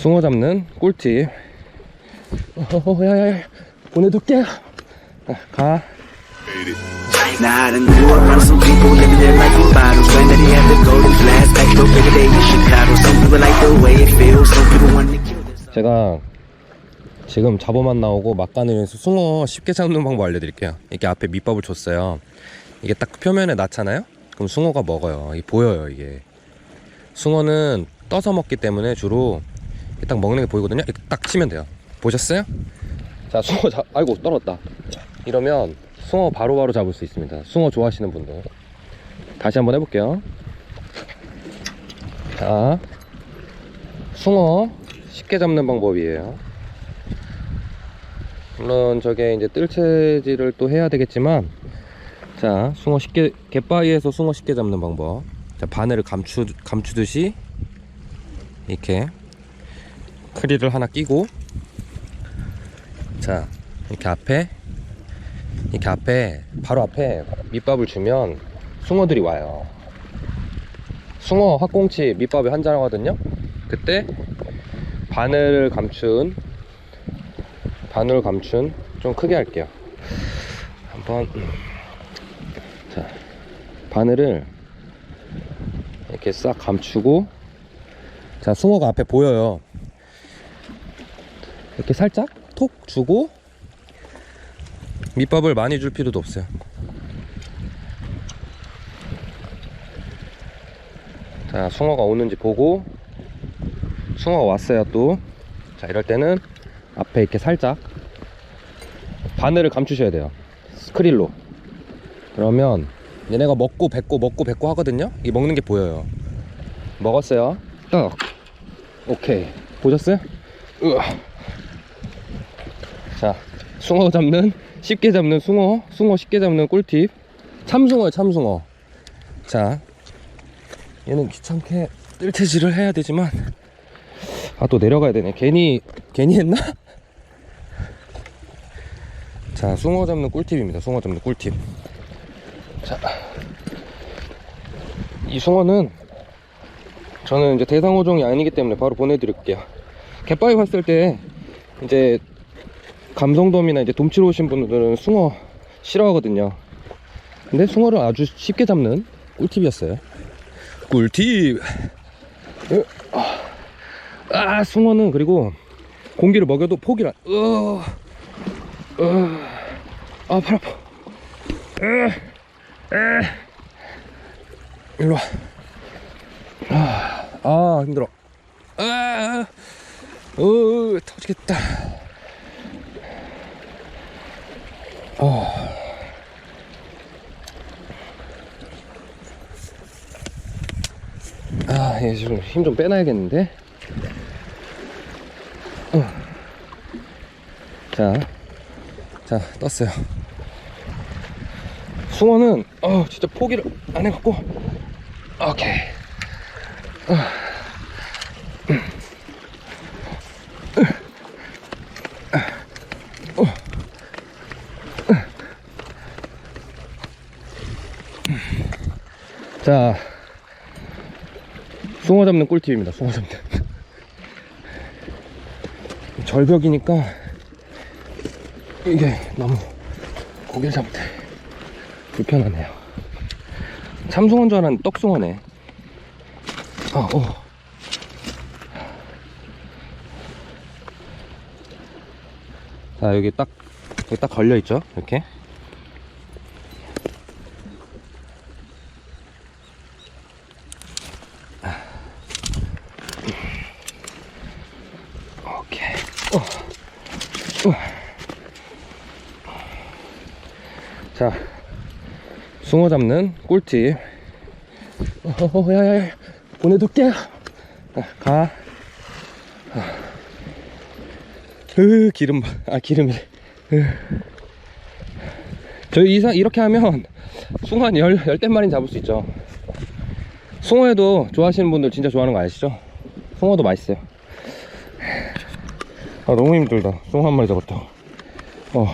숭어 잡는 꿀팁. 어, 야야야, 보내둘게. 아, 가. Nah, I done grew up around some people living their life in bottles. Claim that they have the golden flask, back go bigger day in Chicago. Some people like the way it feels, some people want to kill themselves. 제가 지금 잡어만 나오고 막간을해서 숭어 쉽게 잡는 방법 알려드릴게요. 이렇게 앞에 밑밥을 줬어요. 이게 딱 표면에 낳잖아요? 그럼 숭어가 먹어요. 이게 보여요, 이게. 숭어는 떠서 먹기 때문에 주로 딱 먹는 게 보이거든요. 이렇게 딱 치면 돼요. 보셨어요? 자, 숭어 잡, 아이고, 떨었다. 이러면 숭어 바로 바로 잡을 수 있습니다. 숭어 좋아하시는 분들. 다시 한번 해볼게요. 자, 숭어 쉽게 잡는 방법이에요. 물론 저게 이제 뜰채질을 또 해야 되겠지만 자 숭어 쉽게 갯바위에서 숭어 쉽게 잡는 방법 자 바늘을 감추, 감추듯이 이렇게 크리를 하나 끼고 자 이렇게 앞에 이렇게 앞에 바로 앞에 밑밥을 주면 숭어들이 와요. 숭어 학꽁치 밑밥에 한잔 하거든요. 그때 바늘을 감춘 바늘 감춘 좀 크게 할게요. 한번 자 바늘을 이렇게 싹 감추고 자 숭어가 앞에 보여요 이렇게 살짝 톡 주고 밑밥을 많이 줄 필요도 없어요. 자 숭어가 오는지 보고 숭어가 왔어요 또 자 이럴 때는 앞에 이렇게 살짝 바늘을 감추셔야 돼요. 스크릴로. 그러면 얘네가 먹고 뱉고 먹고 뱉고 하거든요? 이 먹는 게 보여요. 먹었어요? 딱 오케이. 보셨어요? 으아. 자 숭어 잡는 쉽게 잡는 숭어 숭어 쉽게 잡는 꿀팁. 참숭어요 참숭어. 자 얘는 귀찮게 뜰채질을 해야 되지만 아 또 내려가야 되네. 괜히 괜히 했나? 자 숭어 잡는 꿀팁입니다. 숭어 잡는 꿀팁. 자이 숭어는 저는 이제 대상어종이 아니기 때문에 바로 보내드릴게요. 갯바위 봤을 때 이제 감성돔이나 이제 돔치러 오신 분들은 숭어 싫어하거든요. 근데 숭어를 아주 쉽게 잡는 꿀팁이었어요. 꿀팁! 으, 아. 아 숭어는 그리고 공기를 먹여도 포기를 안 으, 으, 아팔 아파. 으, 으. 일로 와. 아, 아 힘들어. 아, 어, 터지겠다 어. 아, 얘 지금 힘 좀 빼놔야겠는데? 어. 자, 자, 떴어요. 숭어는, 어, 진짜 포기를 안 해갖고, 오케이. 어. 자, 숭어 잡는 꿀팁입니다. 숭어 잡는. 절벽이니까 이게 너무 고개를 잡을 때 불편하네요. 참숭어인 줄 알았는데 떡숭어네. 아, 어. 자, 여기 딱, 여기 딱 걸려 있죠? 이렇게. 오케이. 어. 어. 자, 숭어 잡는 꿀팁. 어, 어, 야 야 야, 보내둘게. 아, 가. 아. 으, 기름, 봐. 아, 기름이래. 으. 저희 이상, 이렇게 하면 숭어 한 열, 열댓 마리 잡을 수 있죠. 숭어에도 좋아하시는 분들 진짜 좋아하는 거 아시죠? 숭어도 맛있어요. 아 너무 힘들다. 송한 마리 잡았다. 어